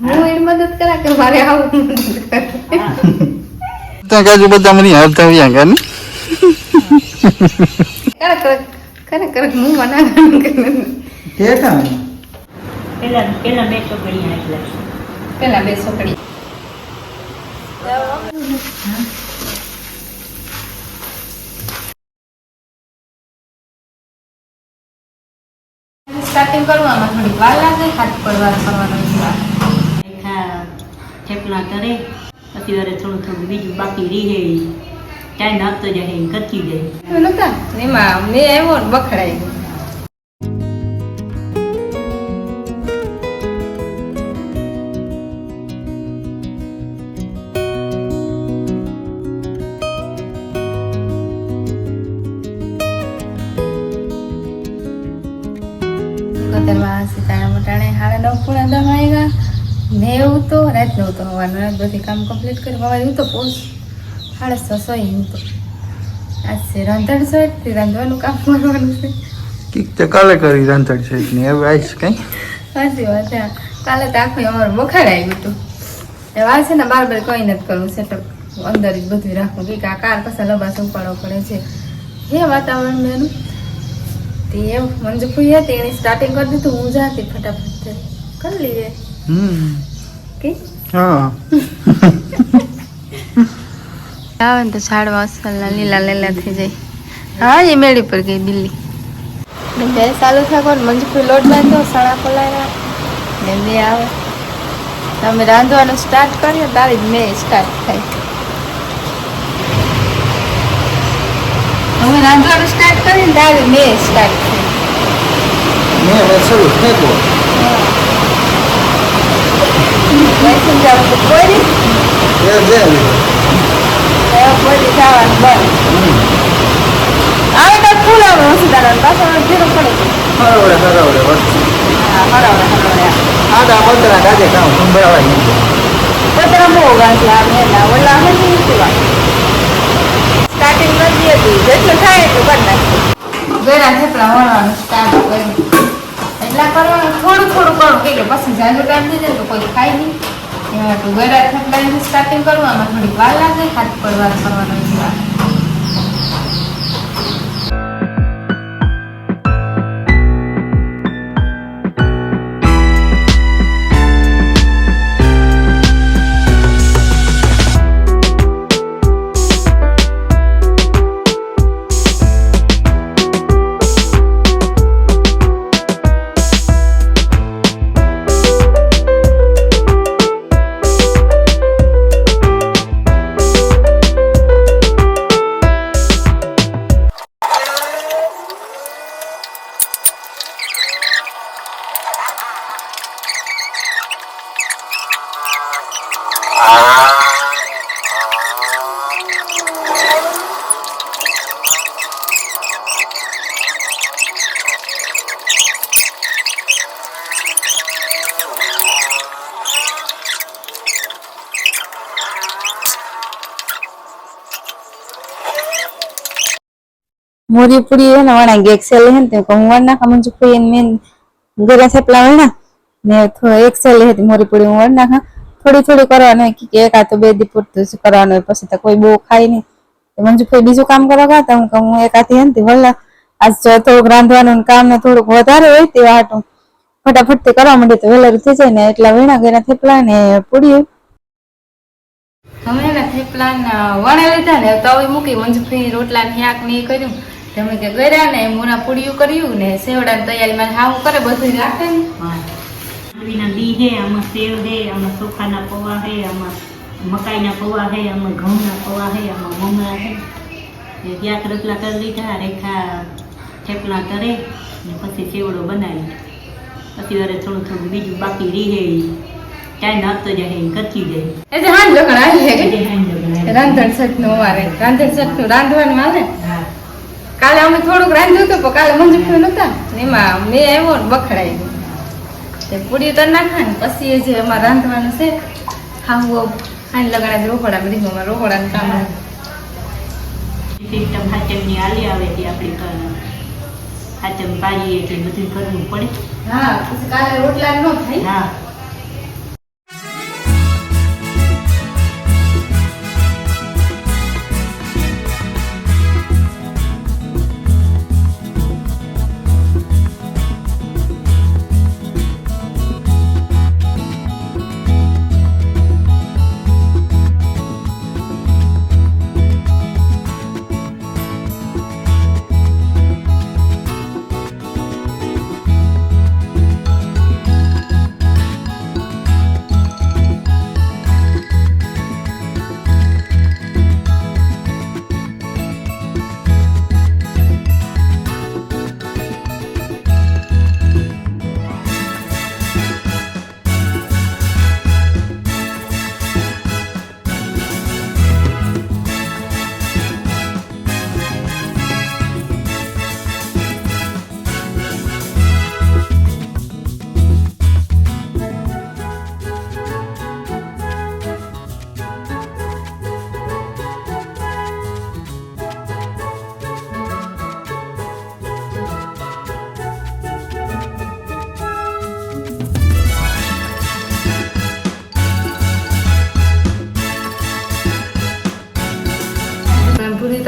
હું એની મદદ કરા કે મારે આવું ત્યાં કાજુ બધા મને હાલતા આવ્યા ગયા ને કરે. કરે કરે કરે હું મના કે કામ પેલા પેલા બે છોકરી એટલે પેલા બે છોકરી સ્ટાર્ટિંગ કરવામાં થોડી વાર લાગે હાથ પડવા કરવાનો છે. રેખા થેપલા તરે, પછી વારે થોડું થોડું બીજું બાકી રીહે ટાઈમ આપતો જાય કરતી જાય. એમાં મેં આવ્યો ગયો. રાત બધી કામ કમ્પ્લીટ કરી હવે હું તો પોસ સાડા છસો એવું તો. આજ છે રાંધણ છે રાંધવાનું કામ કરવાનું છે. કીક તો કાલે કરી રાંધણ છે ને હવે આવીશ કઈ. સાચી વાત છે કાલે તો આખું અમારું બખાડ આવ્યું હતું. એ વાત છે ને બાર બાર કંઈ નથી કરવું સેટઅપ અંદર જ બધું રાખવું. કે આ કાર પાછા લબાસ ઉપાડવો પડે છે. હે વાતાવરણ એનું તે એમ મંજુફુઈ હતી એની સ્ટાર્ટિંગ કરી દીધું હું જાતી ફટાફટ. કરી લઈએ. હમ. કે? હા. આવે ને તો ઝાડવા અસલના લીલા લીલા થઈ જાય. હા એ મેળી પર ગઈ દિલ્હી બે ચાલુ થાય કોણ? મંજુફુઈ લોટ બાંધો સણા પલાળ્યા. ને બે આવે. તમે રાંધવાનું સ્ટાર્ટ કર્યો તારી જ મેં સ્ટાર્ટ થાય હવે રાંધવાનું સ્ટાર્ટ કરીને તારી મેં સ્ટાર્ટ થાય મેં હવે શરૂ ફેંકો વૈષ્ણવ જવાનું તો કોઈ હવે કોઈ દી જવાનું બંધ આવે તો ફૂલ આવે વસુધારા પાછળ જીરો પડે હરવડે હરવડે હા હરાવડે હરાવડે. આડા પતરા કાજે કામ સંભળાવાય નહીં. પતરા બહુ ગાંઠલા આવે એના. ઓલા આવે ને ઈ વાત સ્ટાર્ટિંગ નથી હતી. જેટલું થાય એટલું કરી નાખ્યું ગળા થેપલા વળવાનું સ્ટાર્ટ કર્યું. એટલા કરવાનું થોડું થોડું કરું. કે પછી જાજુ ટાઈમ થઈ જાય તો કોઈ ખાય નહીં. એમાં તું થપલાઈને સ્ટાર્ટિંગ કરવામાં થોડી વાર લાગે, હાથ પૂરી ને સેલ હે ને તે હું વણ નાખા મંજુ પૂરી મેન ગરા થેપલા વણા ને થોડો એક સેલ હે તે મોરી પૂરી હું વણ નાખા. થોડી થોડી કરવાનું હોય, કે એક આ તો બે દી પૂરતું કરવાનું હોય, પછી તો કોઈ બહુ ખાય નહીં. તો મંજુ પૂરી બીજું કામ કરવા ગયા? તો હું કહું, હું એક હાથી હે ને, તે વલ્લા, આજ થોડુંક રાંધવાનું ને કામ ને થોડુંક વધારે હોય તે હાટું ફટાફટથી કરવા માંડે, તો વહેલા થઈ જાય ને, એટલા વીણા ગરા થેપલા ને પૂરી હવે એના થેપલા વણે લીધા ને તવી મૂકી મંજુફરી રોટલા ને શાક ને કર્યું. તમે કે ગળ્યા ને મોના પૂડિયું કર્યું ને સેવડા ની તૈયારીમાં હાવ કરે બધું રાખે ને. આંબલીના બી હે આમાં સેવ હે આમાં ચોખાના પૌવા હે આમાં મકાઈના પૌવા હે આમાં ઘઉંના પૌવા હે આમાં મમરા હે. ને ત્યાં રોટલા કરી લીધા રેખા થેપલા કરે ને પછી સેવડો બનાવી. પછી વારે થોડું થોડું બીજું બાકી રહે ટાઈમ આપતો જાય કરતી જાય. એટલે લગણ આવી હાંજે. રાંધણ સટનું રાંધણ સટનું રાંધવાનું આવે કાલે અમે થોડુંક રાંધ્યું હતું પણ કાલે મંજૂર નતા ને એમાં મેં આવ્યો ને બખડાઈ ગયું. તે પૂરી તો નાખા ને પછી એ જે અમારે રાંધવાનું છે ખાવું હાન લગાડા રોકડા બધી અમારે રોકડાનું કામ. સિસ્ટમ હાચમની આલી આવે તે આપણી કર- હાચમ પાડીએ એટલે બધું કરવું પડે. હા કાલે રોટલા ન થાય. હા.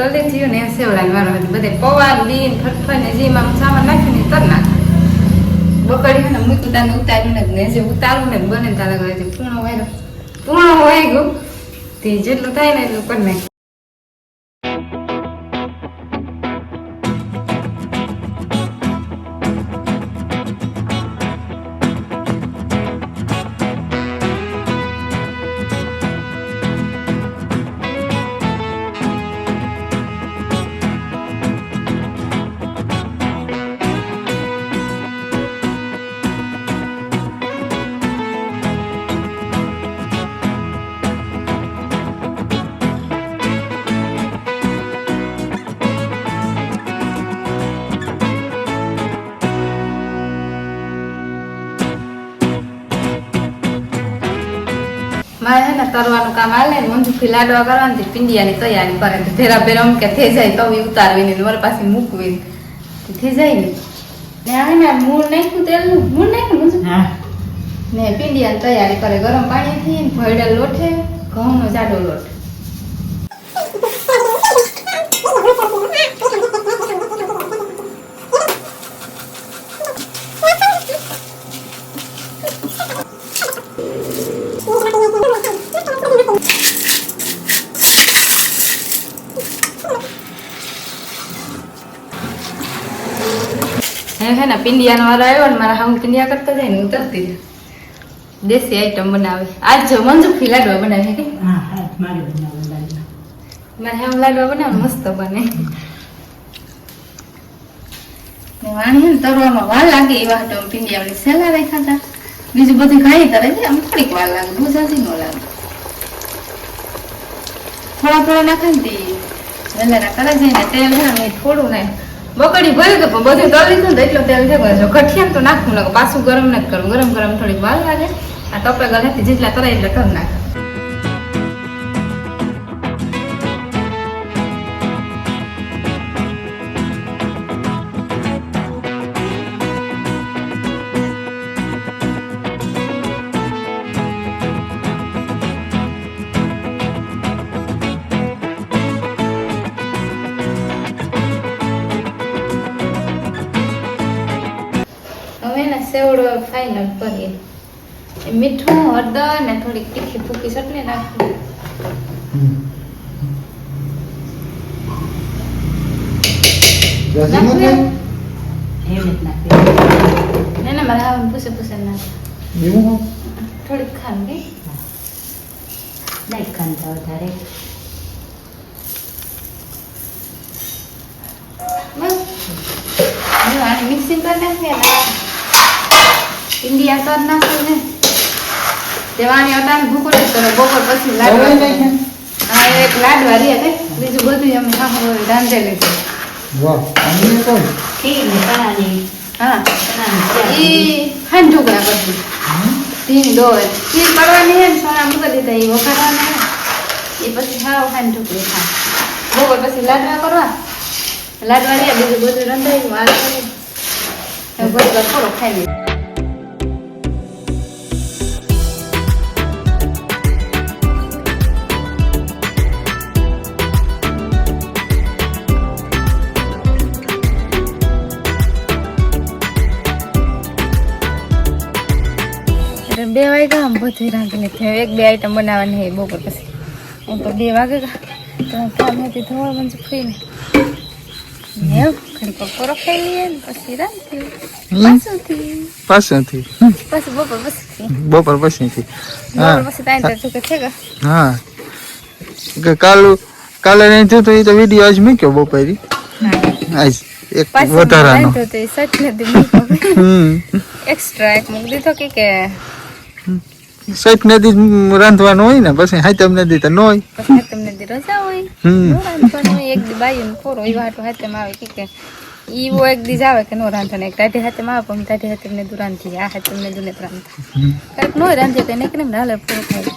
જલ્દી થયું ને સેવડાની વારો બધે પૌવા લીન ફટફટ ને જેમ સામાન નાખ્યું ને તર નાખ બકડી ને મૂક્યું તાને ઉતાર્યું જે ઉતારું ને બને તારે કરે પૂર્ણ હોય પૂર્ણ હોય ગયું તે જેટલું થાય ને એટલું કરી તરવાનું કામ હાલે ને મંજુખી લાડવા કરવાની પિંડિયાની તૈયારી કરે તો ફેર અમ કે થઈ જાય તો ઈ ઉતારવી ને મારી પાસે મૂકવી થઈ જાય ને. ને આવે ને મૂળ નાખ્યું તેલનું મૂળ નાખ્યું ને પિંડિયાની તૈયારી કરે ગરમ પાણીથી થી ભરડેલ લોઠે ઘઉંનો જાડો લોટ. હે ને પિંડિયાનો વારો આવ્યો ને મારા હામું પિંડિયા કરતા જાય ને હું તરતી. દેશી આઈટમ બનાવે. આજ જો મંજુ ફિલાડવા બનાવે. કે મારે હામ લાડવા. બનાવે મસ્ત બને. વાણી ને તરવામાં વાર લાગે એવા પિંડિયા પિંડિયાની સેલા રાખ્યા હતા. બીજું બધું ખાઈ કરે છે આમ થોડીક વાર લાગે બહુ નો ન લાગે. થોડા થોડા નાખે ને તે વેલેરા કરે છે ને તેલ ને થોડું ને બકડી ભરી તો પણ બધું તળી લીધું ને, એટલું તેલ છે જો કઠિયા તો નાખવું લાગે પાછું ગરમ નથી કરવું. ગરમ ગરમ થોડીક વાર લાગે. આ ટપે ગળેથી જેટલા તરાય એટલે કરી નાખે. કરીએ એ. મીઠું હળદર ને થોડીક તીખી ફૂકી ચટણી નાખી. થોડીક ખાંડ નહીં ખાંડતા વધારે. બસ. મિક્સિંગ કરી નાખીએ ને. ઇન્ડિયા કરી નાખું ને દેવાની અટાણ ભૂકો ને કરો બપોર પછી લાડવા હા એક લાડવા રહ્યા તે. બીજું બધું અમે સાંભળો વાહ અમને ને ચણાની. હા. ઈ હાંડું ગયા બધું ભીંગ ડોળ ખીર કરવાની હે સોના મૂકી દીધા એ વઘારવાના હે એ પછી હાવ હાંડું ગયા ખા બપોર પછી લાડવા કરવા. લાડવા રહ્યા બીજું બધું રંધાયું મારે કરી. બધું થોડો ખાઈ લઈએ. બે વાગ્યા આમ બધી રાંધીને થયું. એક બે આઈટમ બનાવવાની છે બપોર પછી. હું તો બે વાગે તો હું હતી મંજુ ખાઈને. ને ઘડી બપોરો ખાઈ લઈએ પછી રાંધી બપોર પછી બપોર પછીથી. હા. પછી તાઈ તાઈ કે છે કે હા. કે કાલ કાલે નહીં થયું તો એ તો વીડિયો આજ મૂક્યો બપોરી. આજ એક વધારાનો. એક્સ્ટ્રા એક મૂકી દીધો કે કે નદી રાંધવાનું હોય ને પછી હાઈતમ નદી તો ન હોય. પછી તમને રજા હોય. હમ. રાંધવાનું હોય એક દી બાયું ખોરો એ વાટો હાઈતમ આવે કે કે ઈવો એક દી જાવે આવે કે નો રાંધે એક ટાઢી હાથેમાં આવે પણ હાથે ને દૂર રાંધી આ હાથે ને દૂર રાંધતા. હમ. કાંઈક નો રાંધે કે ને કેમ હાલે પૂરો થાય.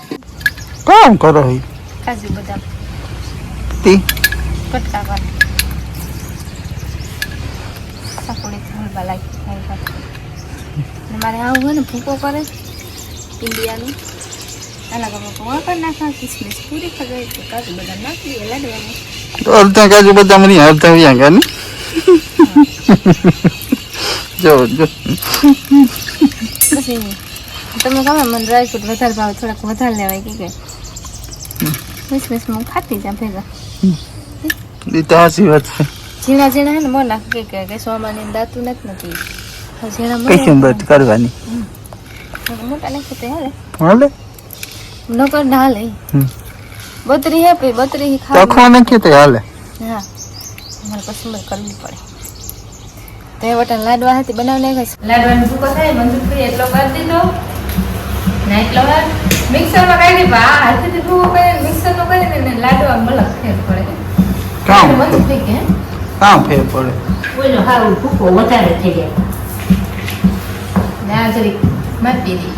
કામ કરો હી કાજુ બધા તી. કટકા કર સકોડી હલવા લાગી મારે આવું હોય ને ભૂકો કરે. ઇન્ડિયાનું તો કાજુ બદામ લાડવાનું અડધા કાજુ બધા મને અડધા વ્યા ગયા ને જો જો. પછી તમે ગમે મને ડ્રાયફ્રૂટ વધારે ભાવે થોડાક વધારે લેવાય કે કે. વીસ હું ખાતી જા ભેગા. એ તો હાચી વાત છે. ઝીણા ઝીણા હે ને મોં નાખ કે કે સોમાની દાતું નથી. નથી ઝીણા મોં કરવાની? મોટા નાખે તો હાલે. હાલે? નકર ના હાલે. હમ. હે પી બતરી હી તો ખાવા તો હાલે. હા. મારે પસંદ કરવી પડે. તો એ લાડવા હતી બનાવી નાખાય લાડવાનો ભૂકો થાય મંજૂર કરી એટલો કરી દીધો. ને એટલો મિક્સરમાં કાઢી પા હાથેથી ભૂકો કરીને મિક્સરનો કરીને ને લાડવા મલક ફેર પડે. કામ? મંજૂર થઈ કે કામ ફેર પડે. ઓલો હાવ ભૂકો વધારે થઈ જાય. ના આ જરીક માપી દી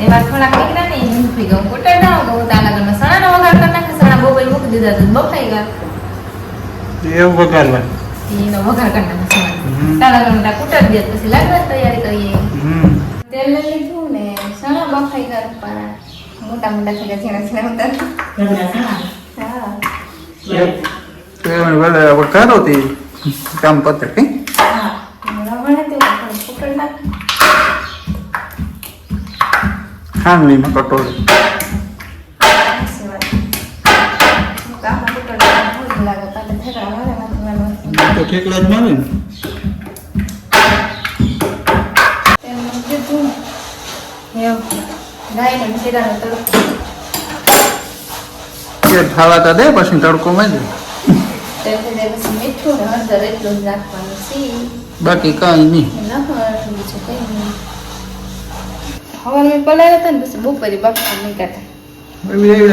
એમાં થોડાક નીકળ્યા ને એ મૂકી ગયું કોટર ના ગયું તાલા ઘરમાં સણાનો વઘાર કરી નાખે સણા બોબલ મૂકી દીધા તો બફાઈ ગયા એવું વગાડવા એનો વઘાર કરી નાખે સણા હમ. તાલા ઘરમાં કુટર દે પછી લાડવાની તૈયારી કરીએ હમ તેલ લઈ લીધું ને સણા બફાઈ ગયા રૂપાના મોટા મોટા થઈ ગયા ઝીણા ઝીણા ઉતાર ઘરના સણા હા તો એમ વેલા વઘારો તે કામ પતે કઈ હા રવણ હતી પણ કુટર નાખ ખાંડલીમાં કટોરી તો ઠેકડા જ મારે ને કે ખાવા દે પછી તડકો માં જ મીઠું ને હળદર એટલું જ નાખવાનું સી બાકી કાંઈ નહીં નાખવાનું બીજું હવે મેં પલાળ્યા હતા ને પછી બપોરે બાફા મૂક્યા એવી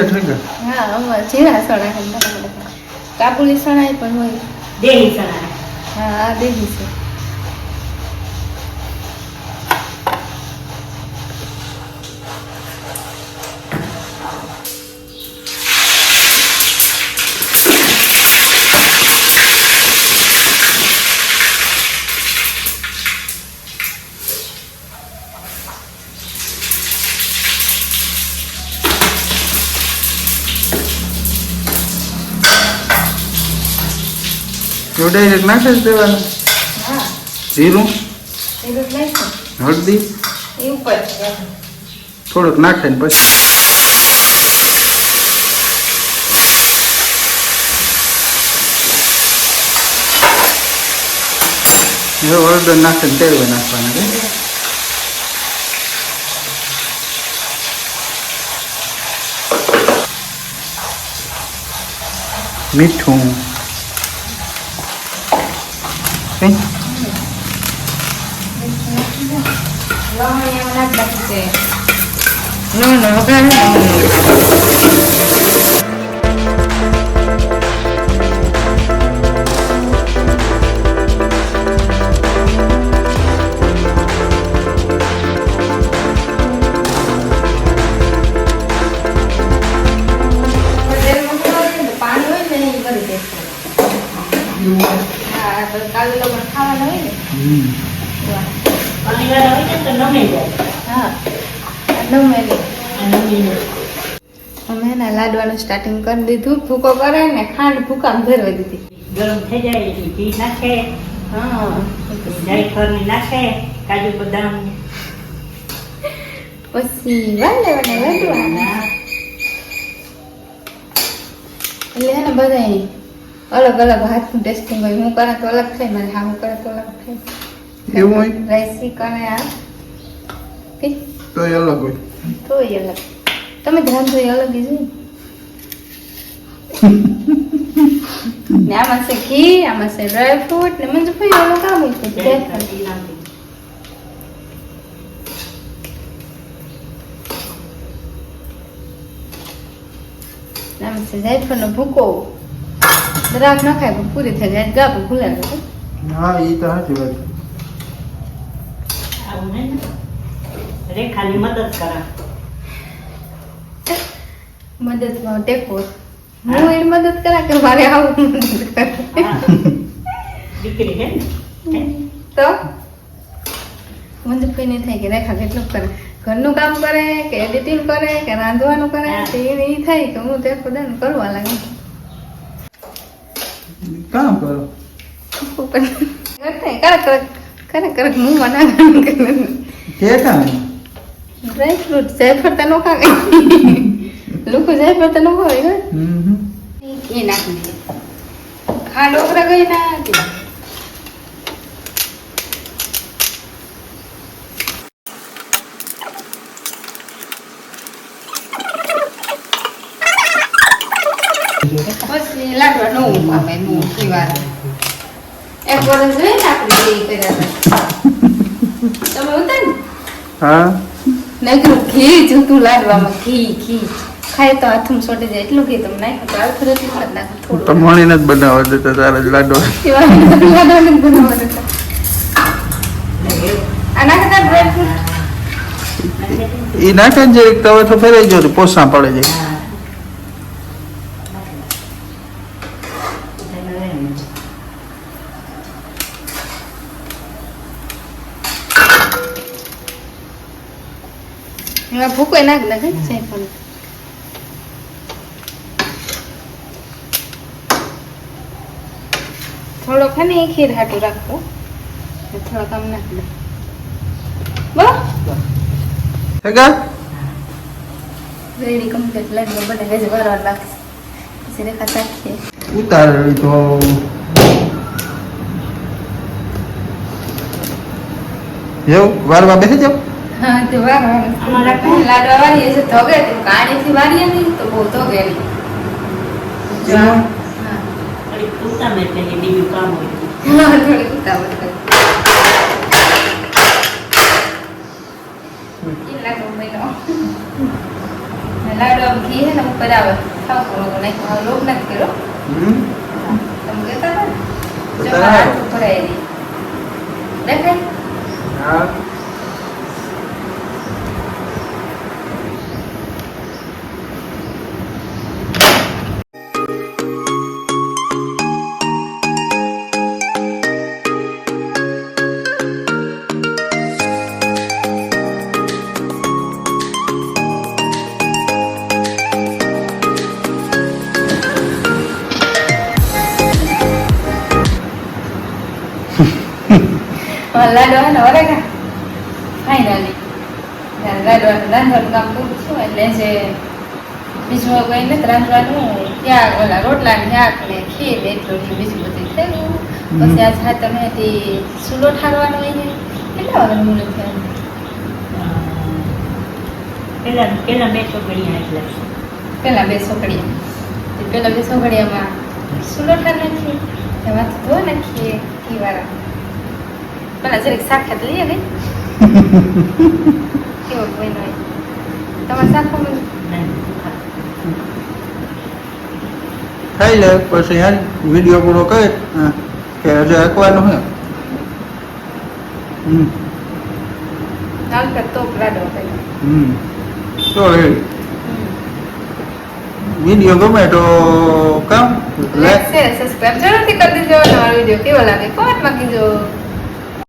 હા અમારે ઝીણા સણા. કાબુલી સણાય પણ હોય. દેહી સણા હા આ દેવી છે. તો ડાયરેક્ટ નાખી જ દેવાનું જીરું હળદી. થોડુંક નાખે ને પછી હળદર નાખે ને તેલ નાખવાના કે મીઠું. કઈ લવણ એમાં નાખ નાખી પાણી હોય ને તો નમે જાય હા નમેલી આ નમી જાય. અમે એના લાડવાનું સ્ટાર્ટિંગ કરી દીધું. ભૂકો કરે ને ખાંડ ભૂકામાં ભેરવી દીધી. ગરમ થઈ જાય એટલે ઘી નાખે. હા જાયફળની નાખે. કાજુ બદામ. પછી વાર લેવાના લાડવાના. એટલે એને બધા અલગ અલગ હાથનું ટેસ્ટિંગ હોય. હું કરે તો અલગ થાય મારે હા હું કરે તો અલગ થાય. એવું હોય? રાઈસી કરે આ. તો એ અલગ હોય. તોય અલગ. તમે ધ્યાન તો અલગ જ હોય. ને આમાં છે ઘી આમાં છે ડ્રાય ફ્રૂટ ને મંજુ ભાઈ અલગ આવે છે. આમાં છે જાયફળનો ભૂકો. દ્રાક નખાય પણ પૂરી થઈ જાય. ગાપ ભૂલા જાય હા એ તો સાચી વાત આવું હે ને રેખાની મદદ કરા. મદદમાં ટેકો. હું. એ મદદ કરા કે મારે આવું. દીકરી હે તો? મંજુ કોઈ થાય કે રેખા કેટલું કરે? ઘરનું કામ કરે કે એડિટિંગ કરે કે રાંધવાનું કરે? તો એને ઈ થાય કે હું તે ખુદાને કરવા લાગે. કામ કરો. કરે કરે કરે કરે હું મના કરે કે કામ ડ્રાય ફ્રૂટ જાયફળ તો નો ખાવે. લોકો જાયફળ તો નો ખાવે હે? હમ. એ નાખી દે ખાંડ ઓગરા ગઈ ના પછી લાડવા નો આવે નો પીવા એક વર્ષ રહી ને આપણે કર્યા હતા. તમે ઉતાર? ને હા. નાખ્યું ઘી જૂતું લાડવામાં ઘી ઘી. ખાય તો હાથમાં સોટે જાય. એટલું ઘી તમે નાખ્યું તો આવું ખરે જ તો મણીને જ બનાવવા દેતા તારા જ લાડો. લાડવાને જ બનાવવા દેતા. આ નાખતા ડ્રાય એ નાખે ને જરીક તવે તો ફેરાઈ ગયો પોસા પડે જાય એમાં ભૂકો નાખ નાખે પણ થોડોક હે ને ખીર હાટું રાખો થોડોક આમ નાખ દે હેગા રેડી કમ્પ્લીટ ગજે વારવાર લાગશે પછી રેખા ચાખીએ ઉતાર તો એવું વારવા બેસી જાવ હા તે વારવાર અમારા લાડવા વાળીએ છે ધોગે તો કાણીથી વાળીએ નહીં તો બહુ ધોગે નહીં. એમાં હા. થોડીક મેં એટલે બીજું કામ હોય હા, થોડી ઉતાવળ કરી. ઈ ને ઘી હે ને ઉપર આવે. ખાવ થોડું નાખ્યું હવે લોભ નથી કર્યો. તમે કહેતા હતા ને? ભરાય નહીં. દેખાય હા. લાડવા ને વરેગા ફાઇનલી લાડવાનું રાંધવાનું કામ પૂરું છું એટલે જે બીજું કંઈ નથી રાંધવાનું ત્યાં ઓલા રોટલા ને શાક ને ખીર ને એટલું ને બીજું બધું થઈ ગયું પછી આજ હા તમે તે ચૂલો ઠારવાનો હોય છે કેટલા વાગે મુહૂર્ત થયું? પેલા પેલા બે છોકરીਆਂ એટલે પેલા બે તે પેલા બે છોકરીયામાં સુલો ઠાર નાખીએ એમાં ધો નાખીએ ઘી વાળા. પેલા જરીક શાક ખાત લઈએ ને કેવો કોઈ હોય તમારે શાક ખાવાનું ખાઈ લે પછી યાર વીડિયો પૂરો કરે હા. કે હજુ અકવાનું હે હમ તો કર્યો હમ તો એ વીડિયો ગમે તો કામ લાઈક શેર સબસ્ક્રાઇબ જરૂરથી કરી દેજો અને મારો વીડિયો કેવો લાગે કોમેન્ટમાં કીજો